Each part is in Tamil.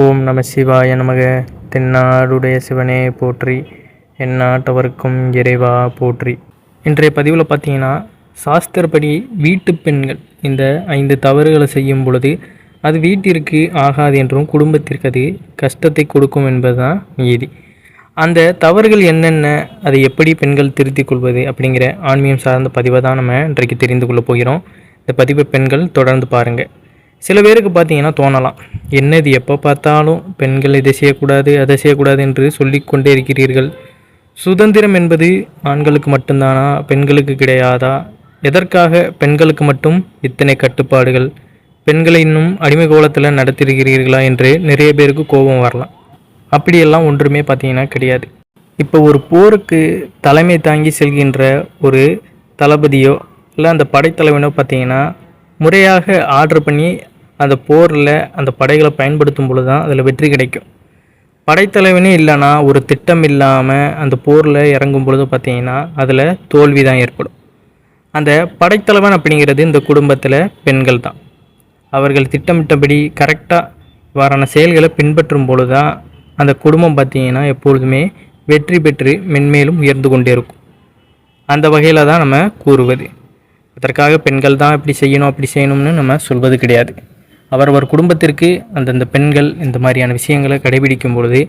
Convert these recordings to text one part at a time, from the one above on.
ஓம் நம சிவாய நமக. தென்னாடுடைய சிவனே போற்றி. எந்நாட்டவர்க்கும் இறைவா போற்றி. இன்றைய பதிவில் பார்த்தீங்கன்னா சாஸ்திரப்படி வீட்டு பெண்கள் இந்த ஐந்து தவறுகளை செய்யும் பொழுது அது வீட்டிற்கு ஆகாது என்றும் குடும்பத்திற்கு அது கஷ்டத்தை கொடுக்கும் என்பதுதான் நீதி. அந்த தவறுகள் என்னென்ன அதை எப்படி பெண்கள் திருத்திக் கொள்வது அப்படிங்கிற ஆன்மீகம் சார்ந்த பதிவை தான் நம்ம இன்றைக்கு தெரிந்து கொள்ள போகிறோம். இந்த பதிவை பெண்கள் தொடர்ந்து பாருங்கள் சில பேருக்கு பார்த்தீங்கன்னா தோணலாம். என்னது எப்போ பார்த்தாலும் பெண்கள் இதை செய்யக்கூடாது அதை செய்யக்கூடாது என்று சொல்லிக்கொண்டே இருக்கிறீர்கள். சுதந்திரம் என்பது ஆண்களுக்கு மட்டும்தானா? பெண்களுக்கு கிடையாதா? எதற்காக பெண்களுக்கு மட்டும் இத்தனை கட்டுப்பாடுகள்? பெண்களை இன்னும் அடிமை கோலத்தில் நடத்திருக்கிறீர்களா என்று நிறைய பேருக்கு கோபம் வரலாம். அப்படியெல்லாம் ஒன்றுமே பார்த்தீங்கன்னா கிடையாது. இப்போ ஒரு போருக்கு தலைமை தாங்கி செல்கின்ற ஒரு தளபதியோ இல்லை அந்த படைத்தலைவனோ பார்த்தீங்கன்னா முறையாக ஆர்டர் பண்ணி அந்த போரில் அந்த படைகளை பயன்படுத்தும் பொழுது தான் அதில் வெற்றி கிடைக்கும். படைத்தலைவனே இல்லைன்னா ஒரு திட்டம் இல்லாமல் அந்த போரில் இறங்கும் பொழுது பார்த்தீங்கன்னா அதில் தோல்வி தான் ஏற்படும். அந்த படைத்தலைவன் அப்படிங்கிறது இந்த குடும்பத்தில் பெண்கள் தான். அவர்கள் திட்டமிட்டபடி கரெக்டாக இவ்வாறான செயல்களை பின்பற்றும் பொழுது தான் அந்த குடும்பம் பார்த்தீங்கன்னா எப்பொழுதுமே வெற்றி பெற்று மென்மேலும் உயர்ந்து கொண்டே இருக்கும். அந்த வகையில் தான் நம்ம கூறுவது. அதற்காக பெண்கள் தான் இப்படி செய்யணும் அப்படி செய்யணும்னு நம்ம சொல்வது கிடையாது. அவர் ஒரு குடும்பத்திற்கு அந்தந்த பெண்கள் இந்த மாதிரியான விஷயங்களை கடைபிடிக்கும் பொழுது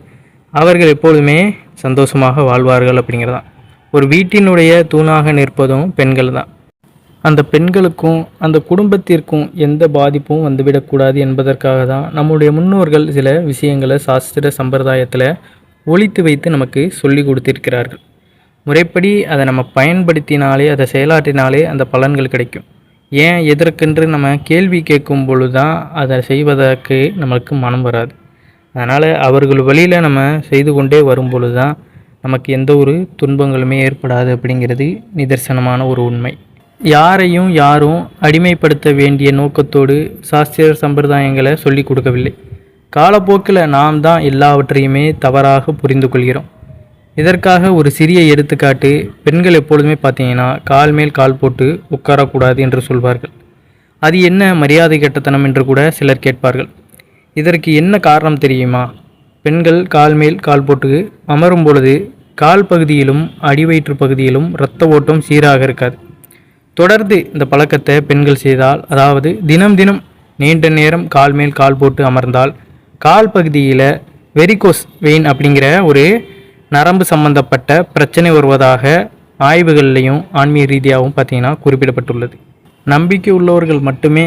அவர்கள் எப்பொழுதுமே சந்தோஷமாக வாழ்வார்கள் அப்படிங்கிறதான். ஒரு வீட்டினுடைய தூணாக நிற்பதும் பெண்கள் தான். அந்த பெண்களுக்கும் அந்த குடும்பத்திற்கும் எந்த பாதிப்பும் வந்துவிடக்கூடாது என்பதற்காக தான் நம்முடைய முன்னோர்கள் சில விஷயங்களை சாஸ்திர சம்பிரதாயத்தில் ஒழித்து வைத்து நமக்கு சொல்லி கொடுத்திருக்கிறார்கள். முறைப்படி அதை நம்ம பயன்படுத்தினாலே அதை செயலாற்றினாலே அந்த பலன்கள் கிடைக்கும். ஏன் எதற்கென்று நம்ம கேள்வி கேட்கும் பொழுது தான் அதை செய்வதற்கு நமக்கு மனம் வராது. அதனால் அவர்கள் வழியில் நம்ம செய்து கொண்டே வரும் பொழுது தான் நமக்கு எந்த ஒரு துன்பங்களுமே ஏற்படாது அப்படிங்கிறது நிதர்சனமான ஒரு உண்மை. யாரையும் யாரும் அடிமைப்படுத்த வேண்டிய நோக்கத்தோடு சாஸ்திர சம்பிரதாயங்களை சொல்லிக் கொடுக்கவில்லை. காலப்போக்கில் நாம் தான் எல்லாவற்றையுமே தவறாக புரிந்து கொள்கிறோம். இதற்காக ஒரு சிறிய எடுத்துக்காட்டு பெண்கள் எப்பொழுதுமே பார்த்தீங்கன்னா கால் மேல் கால் போட்டு உட்காரக்கூடாது என்று சொல்வார்கள். அது என்ன மரியாதை கெட்டத்தனம் என்று கூட சிலர் கேட்பார்கள். இதற்கு என்ன காரணம் தெரியுமா? பெண்கள் கால் மேல் கால் போட்டு அமரும் பொழுது கால் பகுதியிலும் அடிவயிற்று பகுதியிலும் இரத்த ஓட்டம் சீராக இருக்காது. தொடர்ந்து இந்த பழக்கத்தை பெண்கள் செய்தால் அதாவது தினம் தினம் நீண்ட நேரம் கால் மேல் கால் போட்டு அமர்ந்தால் கால் பகுதியில் வெரிகோஸ் வெயின் அப்படிங்கிற ஒரு நரம்பு சம்பந்தப்பட்ட பிரச்சனை வருவதாக ஆய்வுகள்லையும் ஆன்மீக ரீதியாகவும் பார்த்தீங்கன்னா குறிப்பிடப்பட்டுள்ளது. நம்பிக்கை உள்ளவர்கள் மட்டுமே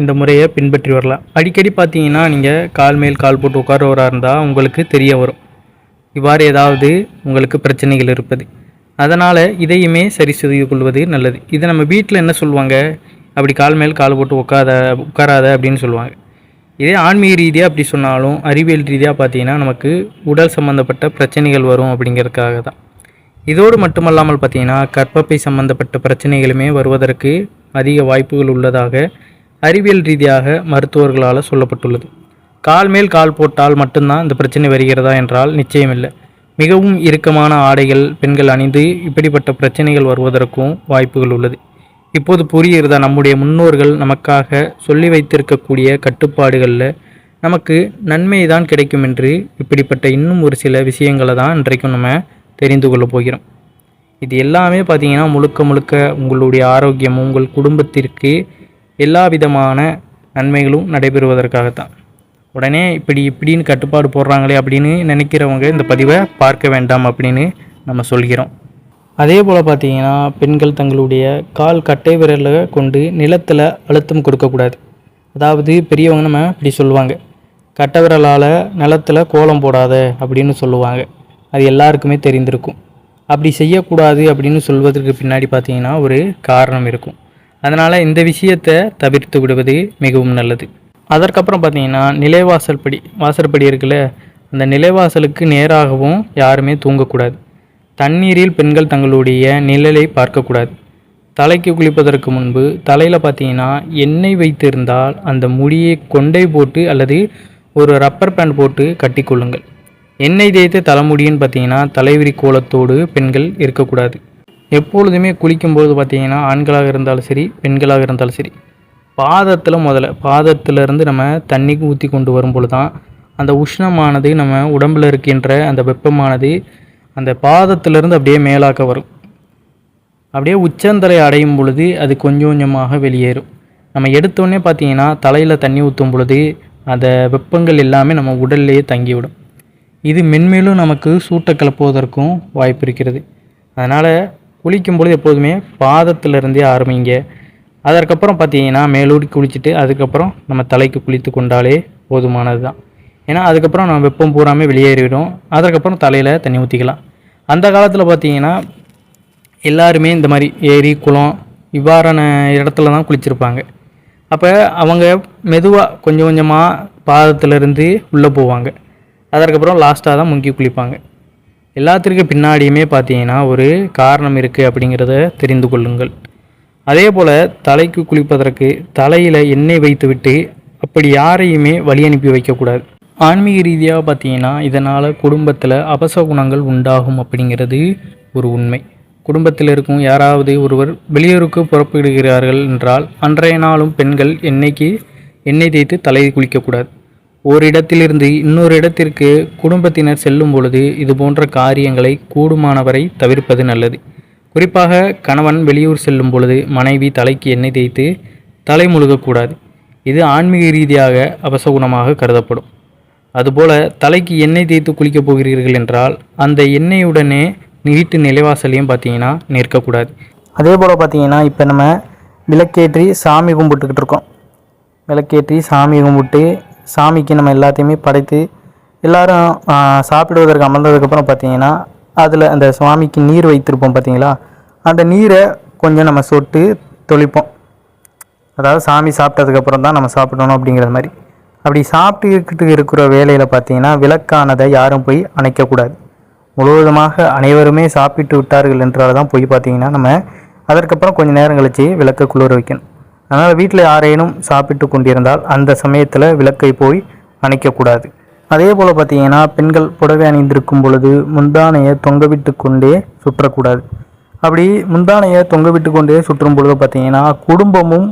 இந்த முறையை பின்பற்றி வரலாம். அடிக்கடி பார்த்தீங்கன்னா நீங்கள் கால் மேல் கால் போட்டு உட்காரவராக இருந்தால் உங்களுக்கு தெரிய வரும். இவ்வாறு ஏதாவது உங்களுக்கு பிரச்சனைகள் இருப்பது. அதனால் இதையுமே சரி செய்து கொள்வது நல்லது. இதை நம்ம வீட்டில் என்ன சொல்லுவாங்க? அப்படி கால் மேல் கால் போட்டு உட்காத உட்காராத அப்படின்னு சொல்லுவாங்க. இதே ஆன்மீக ரீதியாக அப்படி சொன்னாலும் அறிவியல் ரீதியாக பார்த்தீங்கன்னா நமக்கு உடல் சம்மந்தப்பட்ட பிரச்சனைகள் வரும் அப்படிங்கிறதுக்காக தான். இதோடு மட்டுமல்லாமல் பார்த்தீங்கன்னா கற்பப்பை சம்மந்தப்பட்ட பிரச்சனைகளுமே வருவதற்கு அதிக வாய்ப்புகள் உள்ளதாக அறிவியல் ரீதியாக மருத்துவர்களால் சொல்லப்பட்டுள்ளது. கால் மேல் கால் போட்டால் மட்டும்தான் இந்த பிரச்சனை வருகிறதா என்றால் நிச்சயமில்லை. மிகவும் இறுக்கமான ஆடைகள் பெண்கள் அணிந்து இப்படிப்பட்ட பிரச்சனைகள் வருவதற்கும் வாய்ப்புகள் உள்ளது. இப்போது புரிகிறதா? நம்முடைய முன்னோர்கள் நமக்காக சொல்லி வைத்திருக்கக்கூடிய கட்டுப்பாடுகளில் நமக்கு நன்மை தான் கிடைக்கும் என்று இப்படிப்பட்ட இன்னும் ஒரு சில விஷயங்களை தான் இன்றைக்கும் நம்ம தெரிந்து கொள்ள போகிறோம். இது எல்லாமே பார்த்திங்கன்னா முழுக்க முழுக்க உங்களுடைய ஆரோக்கியமும் உங்கள் குடும்பத்திற்கு எல்லா விதமான நன்மைகளும் நடைபெறுவதற்காகத்தான். உடனே இப்படி இப்படின்னு கட்டுப்பாடு போடுறாங்களே அப்படின்னு நினைக்கிறவங்க இந்த பதிவை பார்க்க வேண்டாம் அப்படின்னு நம்ம சொல்கிறோம். அதே போல் பார்த்தீங்கன்னா பெண்கள் தங்களுடைய கால் கட்டை விரலை கொண்டு நிலத்தில் அழுத்தம் கொடுக்கக்கூடாது. அதாவது பெரியவங்க நம்ம இப்படி சொல்லுவாங்க. கட்டை விரலால் நிலத்தில் கோலம் போடாத அப்படின்னு சொல்லுவாங்க. அது எல்லாருக்குமே தெரிந்திருக்கும். அப்படி செய்யக்கூடாது அப்படின்னு சொல்வதற்கு பின்னாடி பார்த்தீங்கன்னா ஒரு காரணம் இருக்கும். அதனால் இந்த விஷயத்தை தவிர்த்து விடுவது மிகவும் நல்லது. அதற்கப்புறம் பார்த்தீங்கன்னா நிலைவாசல் படி வாசற்படி இருக்குல்ல அந்த நிலைவாசலுக்கு நேராகவும் யாருமே தூங்கக்கூடாது. தண்ணீரில் பெண்கள் தங்களுடைய நிழலை பார்க்கக்கூடாது. தலைக்கு குளிப்பதற்கு முன்பு தலையில் பார்த்தீங்கன்னா எண்ணெய் வைத்திருந்தால் அந்த முடியை கொண்டை போட்டு அல்லது ஒரு ரப்பர் பேண்ட் போட்டு கட்டிக்கொள்ளுங்கள் எண்ணெய் தேய்த்த தலைமுடின்னு பார்த்தீங்கன்னா தலைவிரி கோலத்தோடு பெண்கள் இருக்கக்கூடாது. எப்பொழுதுமே குளிக்கும்போது பார்த்தீங்கன்னா ஆண்களாக இருந்தாலும் சரி பெண்களாக இருந்தாலும் சரி. பாதத்தில் முதல்ல பாதத்திலிருந்து நம்ம தண்ணிக்கு ஊற்றி கொண்டு வரும்பொழுது தான் அந்த உஷ்ணமானது நம்ம உடம்பில் இருக்கின்ற அந்த வெப்பமானது அந்த பாதத்திலிருந்து அப்படியே மேலாக்க வரும். அப்படியே உச்சந்தரை அடையும் பொழுது அது கொஞ்சம் கொஞ்சமாக வெளியேறும். நம்ம எடுத்தோடனே பார்த்தீங்கன்னா தலையில் தண்ணி ஊற்றும் பொழுது அந்த வெப்பங்கள் எல்லாமே நம்ம உடல்லையே தங்கிவிடும். இது மென்மேலும் நமக்கு சூட்டை கிளப்புவதற்கும் வாய்ப்பு இருக்கிறது. அதனால் குளிக்கும் பொழுது எப்போதுமே பாதத்திலிருந்தே ஆரம்பிங்க. அதற்கப்புறம் பார்த்தீங்கன்னா மேலூடி குளிச்சுட்டு அதுக்கப்புறம் நம்ம தலைக்கு குளித்து கொண்டாலே போதுமானது தான் ஏன்னா அதுக்கப்புறம் நம்ம வெப்பம் பூராமே வெளியேறிவிடும். அதற்கப்புறம் தலையில் தண்ணி ஊற்றிக்கலாம் அந்த காலத்தில் பார்த்தீங்கன்னா எல்லாருமே இந்த மாதிரி ஏரி குளம் இவ்வாறான இடத்துல தான் குளிச்சிருப்பாங்க. அப்போ அவங்க மெதுவாக கொஞ்சம் கொஞ்சமாக பாதத்திலிருந்து உள்ளே போவாங்க. அதற்கப்புறம் லாஸ்ட்டாக தான் முங்கி குளிப்பாங்க. எல்லாத்திற்கும் பின்னாடியுமே பார்த்தீங்கன்னா ஒரு காரணம் இருக்குது அப்படிங்கிறத தெரிந்து கொள்ளுங்கள். அதே போல் தலைக்கு குளிப்பதற்கு தலையில் எண்ணெய் வைத்துவிட்டு அப்படி யாரையுமே வழி அனுப்பி வைக்கக்கூடாது. ஆன்மீக ரீதியாக பார்த்தீங்கன்னா இதனால் குடும்பத்தில் அபச குணங்கள் உண்டாகும் அப்படிங்கிறது ஒரு உண்மை. குடும்பத்தில் இருக்கும் யாராவது ஒருவர் வெளியூருக்கு புறப்படுகிறார்கள் என்றால் அன்றைய நாளும் பெண்கள் எண்ணெய்க்கு எண்ணெய் தேய்த்து தலையை குளிக்கக்கூடாது. ஒரு இடத்திலிருந்து இன்னொரு இடத்திற்கு குடும்பத்தினர் செல்லும் பொழுது இது போன்ற காரியங்களை கூடுமானவரை தவிர்ப்பது நல்லது. குறிப்பாக கணவன் வெளியூர் செல்லும் பொழுது மனைவி தலைக்கு எண்ணெய் தேய்த்து தலை முழுகக்கூடாது. இது ஆன்மீக ரீதியாக அபசகுணமாக கருதப்படும். அதுபோல தலைக்கு எண்ணெய் தேய்த்து குளிக்கப் போகிறீர்கள் என்றால் அந்த எண்ணெயுடனே வீட்டு நிலைவாசலையும் பார்த்தீங்கன்னா நிற்கக்கூடாது. அதே போல் பார்த்தீங்கன்னா இப்போ நம்ம விளக்கேற்றி சாமி கும்பிட்டுக்கிட்டு இருக்கோம். விளக்கேற்றி சாமி கும்பிட்டு சாமிக்கு நம்ம எல்லாத்தையுமே படைத்து எல்லாரும் சாப்பிடுவதற்கு அமர்ந்ததுக்கப்புறம் பார்த்தீங்கன்னா அதில் அந்த சுவாமிக்கு நீர் வைத்திருப்போம் பார்த்தீங்களா? அந்த நீரை கொஞ்சம் நம்ம சொட்டு தொளிப்போம். அதாவது சாமி சாப்பிட்டதுக்கப்புறம் தான் நம்ம சாப்பிடணும் அப்படிங்கிற மாதிரி. அப்படி சாப்பிட்டுக்கிட்டு இருக்கிற வேலையில் பார்த்தீங்கன்னா விளக்கானதை யாரும் போய் அணைக்கக்கூடாது. முழுவதுமாக அனைவருமே சாப்பிட்டு விட்டார்கள் என்றால் தான் போய் பார்த்தீங்கன்னா நம்ம அதற்கப்புறம் கொஞ்சம் நேரம் கழித்து விளக்கை குளிர வைக்கணும். அதனால் வீட்டில் யாரேனும் சாப்பிட்டு கொண்டிருந்தால் அந்த சமயத்தில் விளக்கை போய் அணைக்கக்கூடாது. அதே போல் பார்த்தீங்கன்னா பெண்கள் புடவை அணிந்திருக்கும் பொழுது முந்தானையை தொங்கவிட்டு கொண்டே சுற்றக்கூடாது. அப்படி முந்தானையை தொங்கவிட்டு கொண்டே சுற்றும் பொழுது பார்த்தீங்கன்னா குடும்பமும்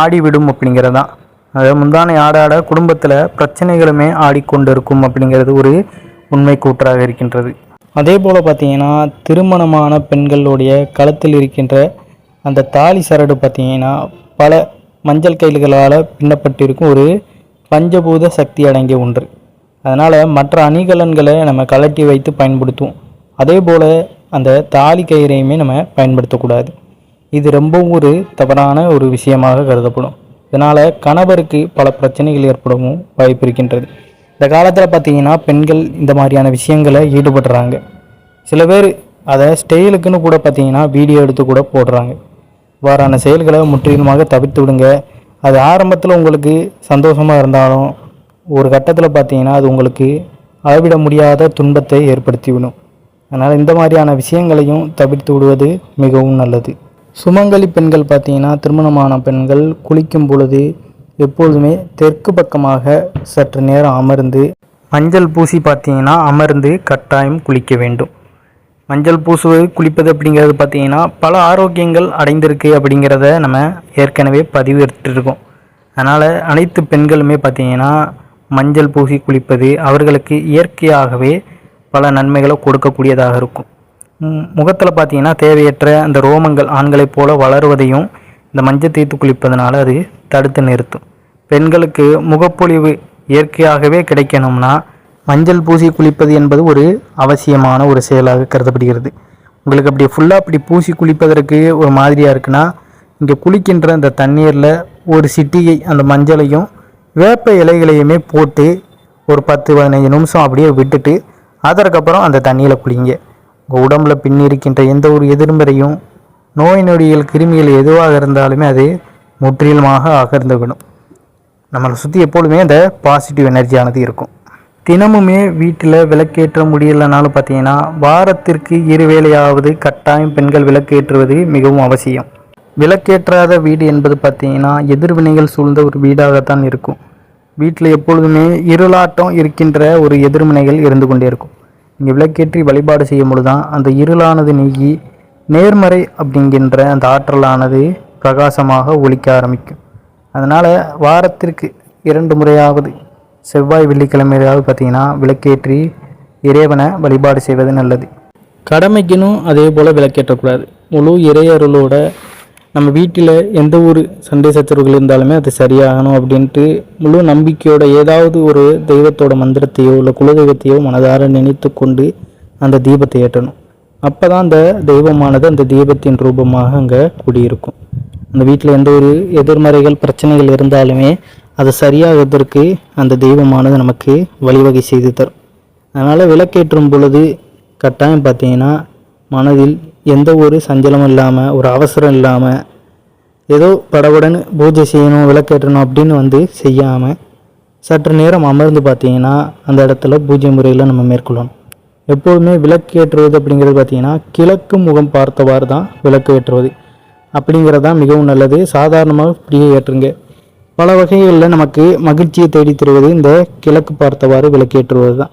ஆடிவிடும் அப்படிங்கிறது தான் அதாவது முந்தானை ஆட ஆட குடும்பத்தில் பிரச்சனைகளுமே ஆடிக்கொண்டிருக்கும் அப்படிங்கிறது ஒரு உண்மை கூற்றாக இருக்கின்றது. அதே போல் பார்த்தீங்கன்னா திருமணமான பெண்களுடைய களத்தில் இருக்கின்ற அந்த தாலி சரடு பார்த்தீங்கன்னா பல மஞ்சள் கயில்களால் பின்னப்பட்டிருக்கும் ஒரு பஞ்சபூத சக்தி அடங்கிய ஒன்று. அதனால் மற்ற அணிகலன்களை நம்ம கலட்டி வைத்து பயன்படுத்துவோம். அதே போல் அந்த தாலி கயிறையுமே நம்ம பயன்படுத்தக்கூடாது. இது ரொம்பவும் ஒரு தவறான ஒரு விஷயமாக கருதப்படும். இதனால் கணவருக்கு பல பிரச்சனைகள் ஏற்படவும் வாய்ப்பு இருக்கின்றது இந்த காலத்தில் பார்த்தீங்கன்னா பெண்கள் இந்த மாதிரியான விஷயங்களை ஈடுபடுறாங்க. சில பேர் அதை ஸ்டைலுக்குன்னு கூட பார்த்தீங்கன்னா வீடியோ எடுத்து கூட போடுறாங்க. இவ்வாறான செயல்களை முற்றிலுமாக தவிர்த்து விடுங்க. அது ஆரம்பத்தில் உங்களுக்கு சந்தோஷமாக இருந்தாலும் ஒரு கட்டத்தில் பார்த்தீங்கன்னா அது உங்களுக்கு அளவிட முடியாத துன்பத்தை ஏற்படுத்திவிடும் அதனால் இந்த மாதிரியான விஷயங்களையும் தவிர்த்து விடுவது மிகவும் நல்லது. சுமங்கலி பெண்கள் பார்த்தீங்கன்னா திருமணமான பெண்கள் குளிக்கும் பொழுது எப்பொழுதுமே தெற்கு பக்கமாக சற்று நேரம் அமர்ந்து மஞ்சள் பூசி பார்த்தீங்கன்னா அமர்ந்து கட்டாயம் குளிக்க வேண்டும். மஞ்சள் பூசுவது குளிப்பது அப்படிங்கிறது பார்த்தீங்கன்னா பல ஆரோக்கியங்கள் அடைந்திருக்கு அப்படிங்கிறத நம்ம ஏற்கனவே பதிவிட்டிருக்கோம். அதனால் அனைத்து பெண்களுமே பார்த்தீங்கன்னா மஞ்சள் பூசி குளிப்பது அவர்களுக்கு இயற்கையாகவே பல நன்மைகளை கொடுக்கக்கூடியதாக இருக்கும். முகத்தில் பார்த்தீங்கன்னா தேவையற்ற அந்த ரோமங்கள் ஆண்களைப் போல வளருவதையும் இந்த மஞ்சள் தீர்த்து குளிப்பதனால அது தடுத்து நிறுத்தும். பெண்களுக்கு முகப்பொலிவு இயற்கையாகவே கிடைக்கணும்னா மஞ்சள் பூசி குளிப்பது என்பது ஒரு அவசியமான ஒரு செயலாக கருதப்படுகிறது. உங்களுக்கு அப்படி ஃபுல்லாக அப்படி பூசி குளிப்பதற்கு ஒரு மாதிரியாக இருக்குன்னா இங்கே குளிக்கின்ற அந்த தண்ணீரில் ஒரு சிட்டியை அந்த மஞ்சளையும் வேப்ப இலைகளையுமே போட்டு ஒரு பத்து பதினஞ்சு நிமிஷம் அப்படியே விட்டுட்டு அதற்கப்புறம் அந்த தண்ணியில் குளிங்க. உங்கள் உடம்புல பின்னிருக்கின்ற எந்த ஒரு எதிர்மறையும் நோய் நொடிகள் கிருமிகள் எதுவாக இருந்தாலுமே அது முற்றிலுமாக அகர்ந்துவிடும். நம்மளை சுற்றி எப்பொழுதுமே அந்த பாசிட்டிவ் எனர்ஜியானது இருக்கும். தினமுமே வீட்டில் விளக்கேற்ற முடியலனாலும் பார்த்தீங்கன்னா வாரத்திற்கு இருவேளையாவது கட்டாயம் பெண்கள் விளக்கேற்றுவது மிகவும் அவசியம். விளக்கேற்றாத வீடு என்பது பார்த்தீங்கன்னா எதிர்வினைகள் சூழ்ந்த ஒரு வீடாகத்தான் இருக்கும். வீட்டில் எப்பொழுதுமே இருளாட்டம் இருக்கின்ற ஒரு எதிர்வினைகள் இருந்து கொண்டே இருக்கும். இங்கே விளக்கேற்றி வழிபாடு செய்யும் பொழுது தான் அந்த இருளானது நீங்கி நேர்மறை அப்படிங்கின்ற அந்த ஆற்றலானது பிரகாசமாக ஒழிக்க ஆரம்பிக்கும். அதனால் வாரத்திற்கு இரண்டு முறையாவது செவ்வாய் வெள்ளிக்கிழமையாவது பார்த்தீங்கன்னா விளக்கேற்றி இறைவனை வழிபாடு செய்வது நல்லது. கடமைக்கினும் அதே போல் விளக்கேற்றக்கூடாது. முழு இறையருளோட நம்ம வீட்டில் எந்த ஒரு சண்டை சச்சரவுகள் இருந்தாலுமே அது சரியாகணும் அப்படின்ட்டு முழு நம்பிக்கையோட ஏதாவது ஒரு தெய்வத்தோட மந்திரத்தையோ இல்லை குலதெய்வத்தையோ மனதார நினைத்து கொண்டு அந்த தீபத்தை ஏற்றணும். அப்போ தான் அந்த தெய்வமானது அந்த தீபத்தின் ரூபமாக அங்கே குடியிருக்கும். அந்த வீட்டில் எந்த ஒரு எதிர்மறைகள் பிரச்சனைகள் இருந்தாலுமே அது சரியாகுவதற்கு அந்த தெய்வமானது நமக்கு வழிவகை செய்து தரும். அதனால் விளக்கேற்றும் பொழுது கட்டாயம் பார்த்தீங்கன்னா மனதில் எந்த ஒரு சஞ்சலமும் இல்லாமல் ஒரு அவசரம் இல்லாமல் ஏதோ படபடன்னு பூஜை செய்யணும் விளக்கேற்றணும் அப்படின்னு வந்து செய்யாமல் சற்று நேரம் அமர்ந்து பார்த்தீங்கன்னா அந்த இடத்துல பூஜை முறையில் நம்ம மேற்கொள்ளணும். எப்போதுமே விளக்கேற்றுவது அப்படிங்கிறது பார்த்தீங்கன்னா கிழக்கு முகம் பார்த்தவாறு தான் விளக்கு ஏற்றுவது அப்படிங்கிறது தான் மிகவும் நல்லது. சாதாரணமாக இப்படியே ஏற்றுங்க. பல வகைகளில் நமக்கு மகிழ்ச்சியை தேடி தருவது இந்த கிழக்கு பார்த்தவாறு விளக்கேற்றுவது தான்.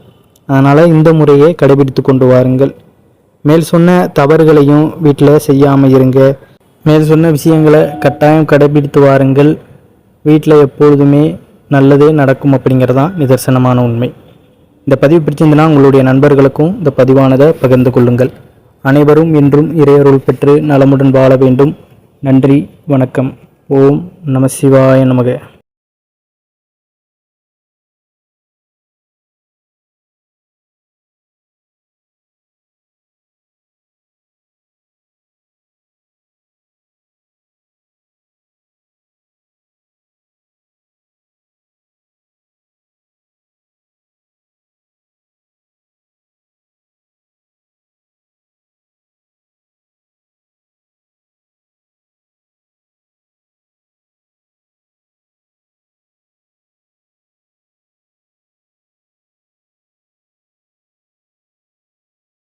அதனால் இந்த முறையை கடைபிடித்து கொண்டு வாருங்கள். மேல் சொன்ன தவறுகளையும் வீட்டில் செய்யாமல் இருங்க. மேல் சொன்ன விஷயங்களை கட்டாயம் கடைபிடித்து வாருங்கள் வீட்டில் எப்பொழுதுமே நல்லதே நடக்கும் அப்படிங்கிறதான் நிதர்சனமான உண்மை. இந்த பதிவு பிடிச்சிருந்தனா உங்களுடைய நண்பர்களுக்கும் இந்த பதிவானதை பகிர்ந்து கொள்ளுங்கள். அனைவரும் இன்றும் இறையருள் பெற்று நலமுடன் வாழ வேண்டும். நன்றி வணக்கம். ஓம் நம சிவாய நமக.